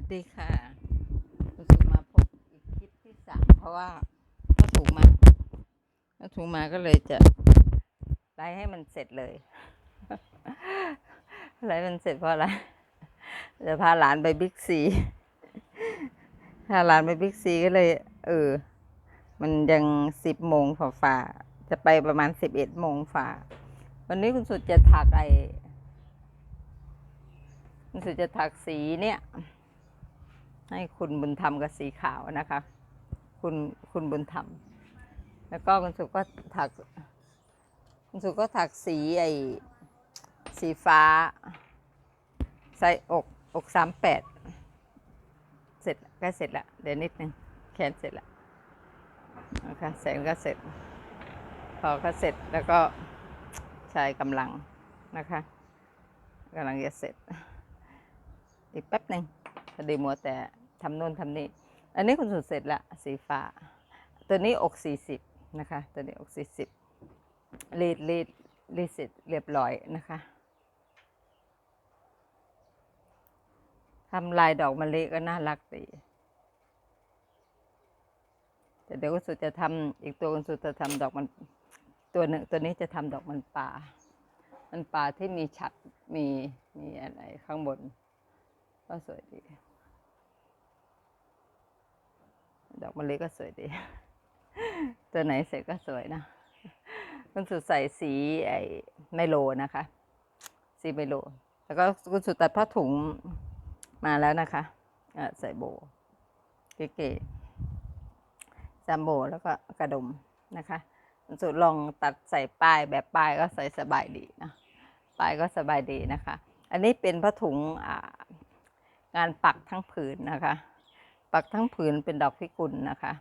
วัสดีค่ะรู้สึกมาพบอีกคลิปที่สามเพราะว่าก็ถูกมาก็ถูกมาก็เลยจะไลฟ์ให้มันเสร็จเลยไลฟ์มันเสร็จเพราะอะไรจะพาหลานไปบิ๊กซีพาหลานไปบิ๊กซีก็เลย เออ มันยังสิบโมงฝ่าฝ่าจะไปประมาณสิบเอ็ดโมงฝ่า วันนี้คุณสุดจะถักไอคุณสุดจะถักสีเนี่ย ให้คุณบุญธรรมกับสีขาวนะคะ คุณคุณบุญธรรม แล้วก็คุณสุก็ถัก คุณสุก็ถักสีไอสีฟ้า ใส่อกอกสามแปดเสร็จใกล้เสร็จละเดี๋ยวนิดนึงแขนเสร็จละนะคะแสงก็เสร็จพอก็เสร็จแล้วก็ใช้กำลังนะคะกำลังจะเสร็จอีกแป๊บหนึ่ง พอดีมัวแต่ทำโน่นทำนี่อันนี้คุณสุดเสร็จละสีฟ้า ตัวนี้อกสี่สิบนะคะ ตัวนี้อกสี่สิบรีดรีดรีดเสร็จเรียบร้อยนะคะทำลายดอกมะลิก็น่ารักดีแต่เดี๋ยวคุณสุดจะทำอีกตัวคุณสุดจะทำดอกมันตัวหนึ่งตัวนี้จะทำดอกมันป่า มันป่าที่มีฉัดมีมีอะไรข้างบน ก็สวยดี ดอกมะลิก็สวยดี ตัวไหนเสร็จก็สวยนะคุณสุดใส่สีไอ้ไมโลนะคะ สีไมโล แล้วก็คุณสุดตัดผ้าถุงมาแล้วนะคะอะใส่โบเก๋ๆซัมโบแล้วก็กระดุมนะคะคุณสุดลองตัดใส่ป้ายแบบป้ายก็ใส่สบายดีนะป้ายก็สบายดีนะคะ อันนี้เป็นผ้าถุงงานปักทั้งผืนนะคะ ปักทั้งผืนเป็นดอกพิกุลนะคะ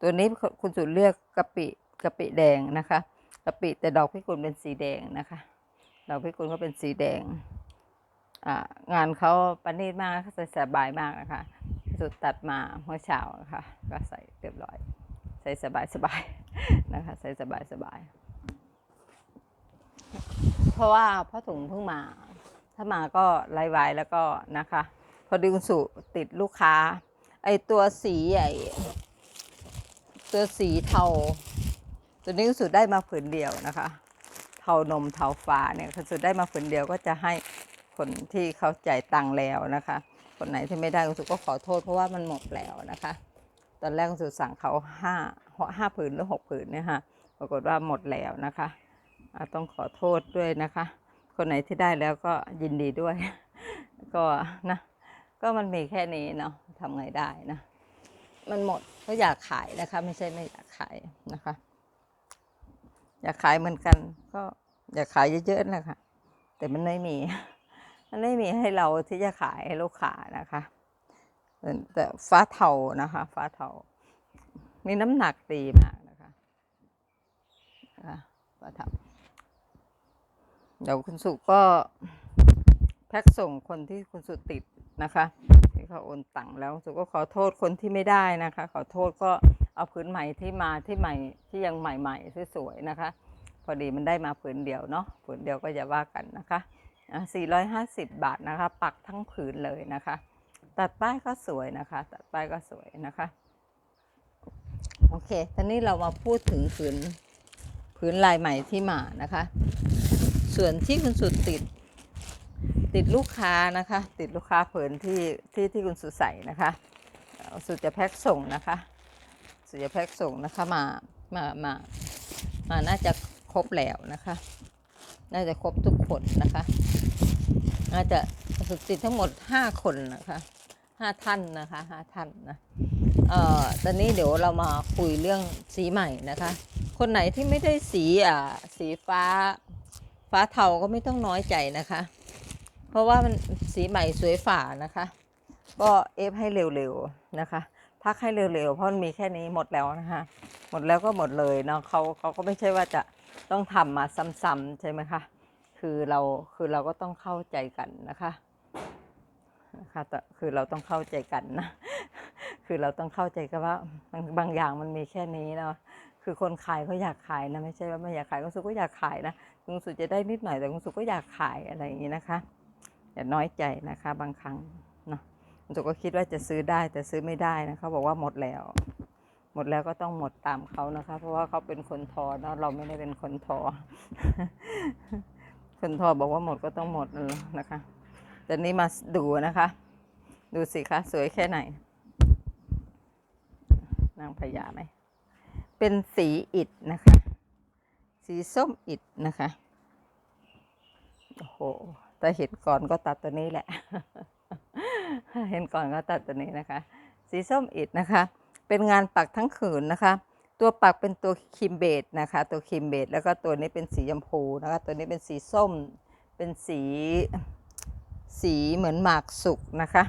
ตัวนี้คุณสุดเลือกกะปิกะปิแดงนะคะกะปิแต่ดอกพิกุลเป็นสีแดงนะคะ ดอกพิกุลก็เป็นสีแดงงานเขาประณีตมากเขาใส่สบายมากนะคะ สุดตัดมาเมื่อเช้านะคะก็ใส่เรียบร้อย ใส่สบายสบายๆนะคะใส่สบายสบายๆเพราะว่าพ่อถุงเพิ่งมา ถ้ามาก็ไล่ไว้แล้วก็นะคะ พอดีคุณสุติดลูกค้า ไอตัวสีไอตัวสีเทา ตัวนี้คุณสุได้มาผืนเดียวนะคะ เทานมเทาฟ้าเนี่ยคุณสุได้มาผืนเดียวก็จะให้คนที่เขาจ่ายตังค์แล้วนะคะ คนไหนที่ไม่ได้คุณสุก็ขอโทษเพราะว่ามันหมดแล้วนะคะ ตอนแรกคุณสุสั่งเขาห้าห้าผืนหรือหกผืนเนี่ยค่ะปรากฏว่าหมดแล้วนะคะต้องขอโทษด้วยนะคะ คนไหนที่ได้แล้วก็ยินดีด้วย ก็นะ ก็มันมีแค่นี้เนาะทำไงได้นะ มันหมดก็อยากขายนะคะ ไม่ใช่ไม่อยากขายนะคะ อยากขายเหมือนกัน ก็อยากขายเยอะๆนะคะแต่มันไม่มี มันไม่มีให้เราที่จะขายให้ลูกค้านะคะแต่ฟ้าเทานะคะ ฟ้าเทามีน้ำหนักดีมากนะคะนะคะฟ้าเทาเดี๋ยวคุณสุก็แพ็กส่งคนที่คุณสุติด นะคะที่เขาโอนตังค์แล้วสุก็ขอโทษคนที่ไม่ได้นะคะ ขอโทษก็เอาผืนใหม่ที่มาที่ใหม่ที่ยังใหม่ๆสวยๆนะคะ พอดีมันได้มาผืนเดียวเนาะผืนเดียวก็อย่าว่ากันนะคะอะ450 บาทนะคะ ปักทั้งผืนเลยนะคะ ตัดป้ายก็สวยนะคะ ตัดป้ายก็สวยนะคะโอเค ตอนนี้เรามาพูดถึงผืนผืนลายใหม่ที่มานะคะ ส่วนที่คุณสุดติด ติดลูกค้านะคะ ติดลูกค้าเผืนที่ที่ที่คุณสุใส่นะคะสุดจะแพ็คส่งนะคะ สุดจะแพ็คส่งนะคะมามามามาน่าจะครบแล้วนะคะ น่าจะครบทุกคนนะคะ น่าจะสุดติดทั้งหมด 5 คนนะคะห้าท่านนะคะห้าท่านนะเอ่อตอนนี้เดี๋ยวเรามาคุยเรื่องสีใหม่นะคะ คนไหนที่ไม่ได้สีอ่าสีฟ้าฟ้าเทาก็ไม่ต้องน้อยใจนะคะ เพราะว่ามันสีใหม่สวยฝ่านะคะ ก็เอฟให้เร็วๆนะคะ พักให้เร็วๆ เพราะมันมีแค่นี้หมดแล้วนะคะ หมดแล้วก็หมดเลยเนาะเขาเขาก็ไม่ใช่ว่าจะต้องทำมาซ้ำๆใช่ไหมคะคือเราคือเราก็ต้องเข้าใจกันนะคะนะคะแต่คือเราต้องเข้าใจกันนะ คือเราต้องเข้าใจกันว่าบางบางอย่างมันมีแค่นี้เนาะคือคนขายเขาอยากขายนะไม่ใช่ว่าไม่อยากขายคุณสุก็อยากขายนะคุณสุจะได้นิดหน่อยแต่คุณสุก็อยากขายอะไรอย่างนี้นะคะ อย่าน้อยใจนะคะบางครั้งเนาะคุณสุก็คิดว่าจะซื้อได้แต่ซื้อไม่ได้นะเขาบอกว่าหมดแล้ว หมดแล้วก็ต้องหมดตามเขานะคะ เพราะว่าเขาเป็นคนทอเนะเราไม่ได้เป็นคนทอ คนทอบอกว่าหมดก็ต้องหมดนะคะแต่นี้มาดูนะคะ ดูสิคะสวยแค่ไหน นางพญาไหมเป็นสีอิฐนะคะ สีส้มอิฐนะคะ โอ้โห แต่เห็นก่อนก็ตัดตัวนี้แหละ เห็นก่อนก็ตัดตัวนี้นะคะ สีส้มอิฐนะคะ เป็นงานปักทั้งขืนนะคะ ตัวปักเป็นตัวคิมเบดนะคะ ตัวคิมเบดแล้วก็ตัวนี้เป็นสีชมพูนะคะ ตัวนี้เป็นสีส้ม เป็นสีสีเหมือนหมากสุกนะคะ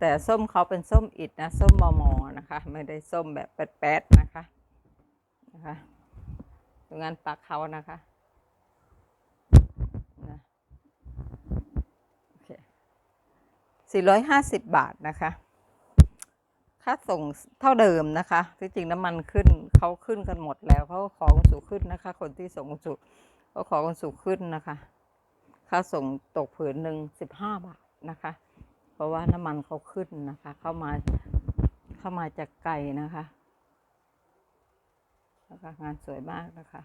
แต่ส้มเขาเป็นส้มอิดนะ ส้มมอมอนะคะ ไม่ได้ส้มแบบแป๊ดๆนะคะ นะคะงานปักเขานะคะ 450 บาทนะคะ ค่าส่งเท่าเดิมนะคะที่จริงน้ำมันขึ้นเขาขึ้นกันหมดแล้วเขาขอคนสูงขึ้นนะคะ คนที่ส่งสูดเขาขอคนสูงขึ้นนะคะ ค่าส่งตกผืนหนึ่ง15 บาทนะคะ เพราะว่าน้ำมันเขาขึ้นนะคะ เข้ามาเข้ามาจากไกลนะคะนะคะงานสวยมากนะคะ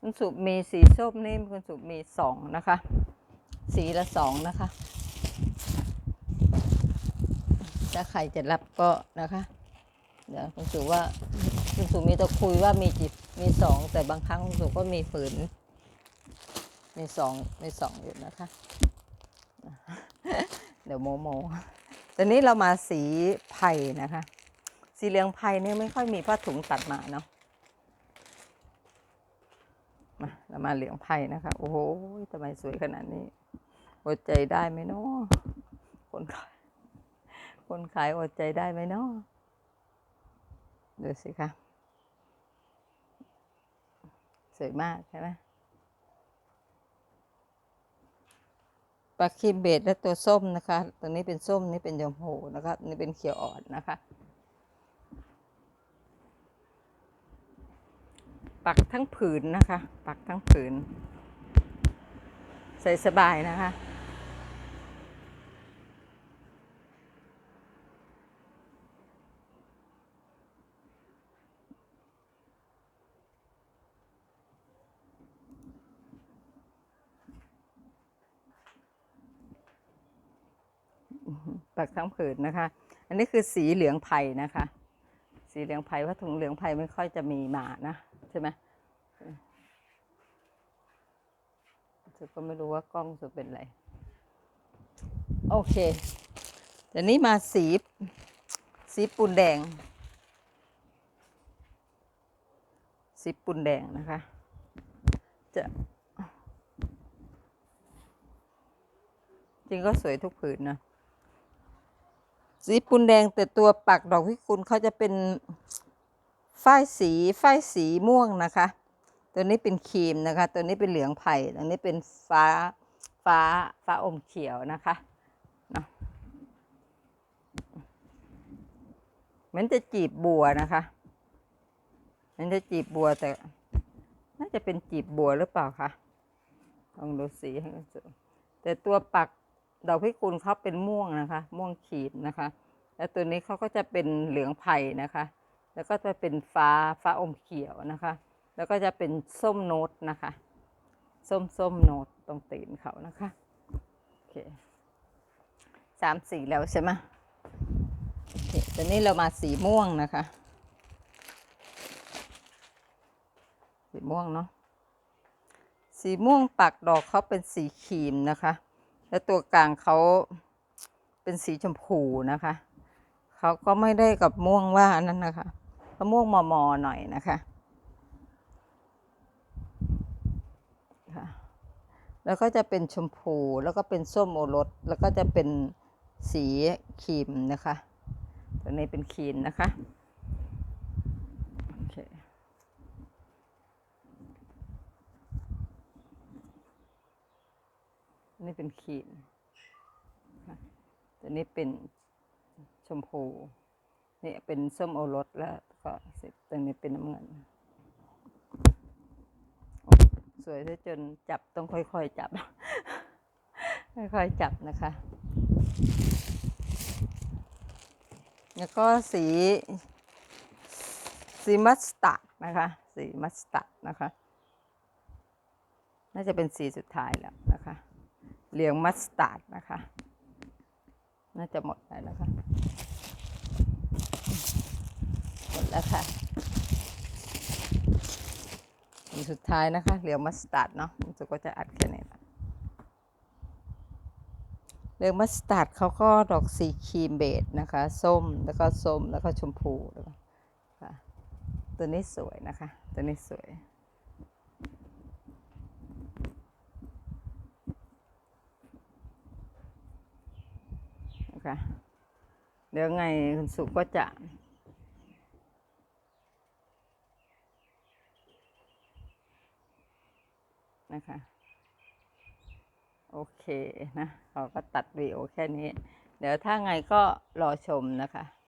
คุณสุมีสีส้มนี่คุณสุมีสองนะคะ สีละสองนะคะ ถ้าใครจะรับก็นะคะ เดี๋ยวคุณสุว่าคุณสุมีตะคุยว่ามีจิตมีสองแต่บางครั้งคุณสุก็มีฝืน มีสองมีสองอยู่นะคะ เดี๋ยวโมโมตอนนี้เรามาสีไผ่นะคะ สีเหลืองไผ่เนี่ยไม่ค่อยมีผ้าถุงตัดมาเนาะมาเรามาเหลืองไผ่นะคะ โอ้โหทำไมสวยขนาดนี้อดใจได้ไหมเนาะคนขาย คนขายอดใจได้ไหมเนาะดูสิคะสวยมากใช่ไหมปลาครีมเบดและตัวส้มนะคะ ตัวนี้เป็นส้มนี่เป็นยมโหนะคะนี่เป็นเขียวอ่อนนะคะ ปักทั้งผืนนะคะ ปักทั้งผืน ใส่สบายนะคะ ปักทั้งผืนนะคะ อันนี้คือสีเหลืองไผ่นะคะ สีเหลืองไผ่ว่าถุงเหลืองไผ่ไม่ค่อยจะมีมานะใช่ไหมสุดก็ไม่รู้ว่ากล้องสุดเป็นอะไร โอเคแต่นี้มาสีสีปูนแดง สีปูนแดงนะคะ จะจริงก็สวยทุกผืนนะ สีปูนแดงแต่ตัวปักดอกพิกุลเขาจะเป็นฝ้ายสีฝ้ายสีม่วงนะคะ ตัวนี้เป็นครีมนะคะ ตัวนี้เป็นเหลืองไผ่ตัวนี้เป็นฟ้าฟ้าฟ้าอมเขียวนะคะเนาะเหมือนจะจีบบัวนะคะเหมันจะจีบบัวแต่ น่าจะเป็นจีบบัวหรือเปล่าคะลองดูสีให้ดูแต่ตัวปัก ดอกพิกุลเขาเป็นม่วงนะคะ ม่วงขีดนะคะ แล้วตัวนี้เขาก็จะเป็นเหลืองไผ่นะคะ แล้วก็จะเป็นฟ้าฟ้าอมเขียวนะคะ แล้วก็จะเป็นส้มโนตนะคะ ส้มส้มโนตตรงตีนเขานะคะโอเคสามสีแล้วใช่ไหมโอเคตอนนี้เรามาสีม่วงนะคะ สีม่วงเนาะสีม่วงปักดอกเขาเป็นสีครีมนะคะ แล้วตัวกลางเขาเป็นสีชมพูนะคะ เขาก็ไม่ได้กับม่วงว่านั่นนะคะเขาม่วงมอมอหน่อยนะคะค่ะแล้วก็จะเป็นชมพูแล้วก็เป็นส้มโอรสแล้วก็จะเป็นสีครีมนะคะ ตัวนี้เป็นครีมนะคะ โอเค นี่เป็นครีมค่ะตัวนี้เป็นชมพูนี่เป็นส้มโอรสแล้วก็เสร็จตัวนี้เป็นน้ำเงิน สวยซะจนจับต้องค่อยๆจับ ค่อยๆจับนะคะ แล้วก็สี สีมัสตาร์ดนะคะ สีมัสตาร์ดนะคะ น่าจะเป็นสีสุดท้ายแล้ว เหลืองมัสตาร์ดนะคะ น่าจะหมดแล้วนะคะ หมดแล้วค่ะสีสุดท้ายนะคะ เหลืองมัสตาร์ดเนาะรู้สึกว่าจะอัดแค่นี้ละเหลืองมัสตาร์ดเขาก็ดอกสีครีมเบจนะคะ ส้มแล้วก็ส้มแล้วก็ชมพูแล้วก็ค่ะตัวนี้สวยนะคะ ตัวนี้สวย นะคะ เดี๋ยวไงคุณสุก็จะ นะคะ โอเคนะเราก็ตัดวีดีโอแค่นี้ เดี๋ยวถ้าไงก็รอชมนะคะ